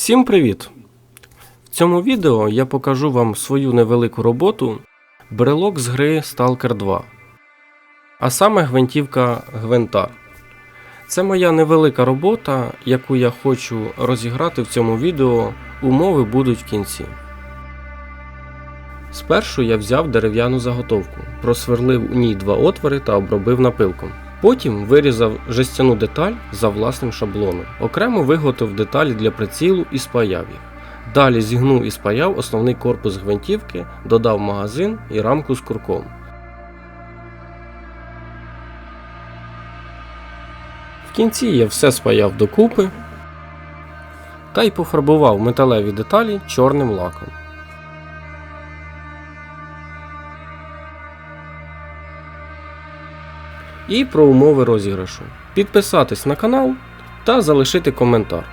Всім привіт! В цьому відео я покажу вам свою невелику роботу брелок з гри Stalker 2, а саме гвинтівка гвинта. Це моя невелика робота, яку я хочу розіграти в цьому відео. Умови будуть в кінці. Спершу я взяв дерев'яну заготовку, просверлив у ній два отвори та обробив напилком. Потім вирізав жестяну деталь за власним шаблоном. Окремо виготовив деталі для прицілу і спаяв їх. Далі зігнув і спаяв основний корпус гвинтівки, додав магазин і рамку з курком. В кінці я все спаяв докупи та й пофарбував металеві деталі чорним лаком. І про умови розіграшу. Підписатись на канал та залишити коментар,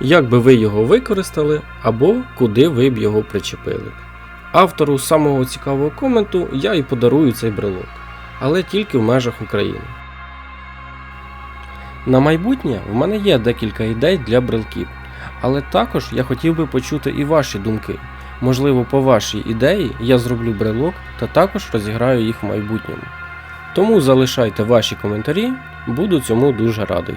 як би ви його використали або куди ви б його причепили. Автору самого цікавого коменту я і подарую цей брелок, але тільки в межах України. На майбутнє в мене є декілька ідей для брелків, але також я хотів би почути і ваші думки. Можливо, по вашій ідеї я зроблю брелок та також розіграю їх в майбутньому. Тому залишайте ваші коментарі, буду цьому дуже радий.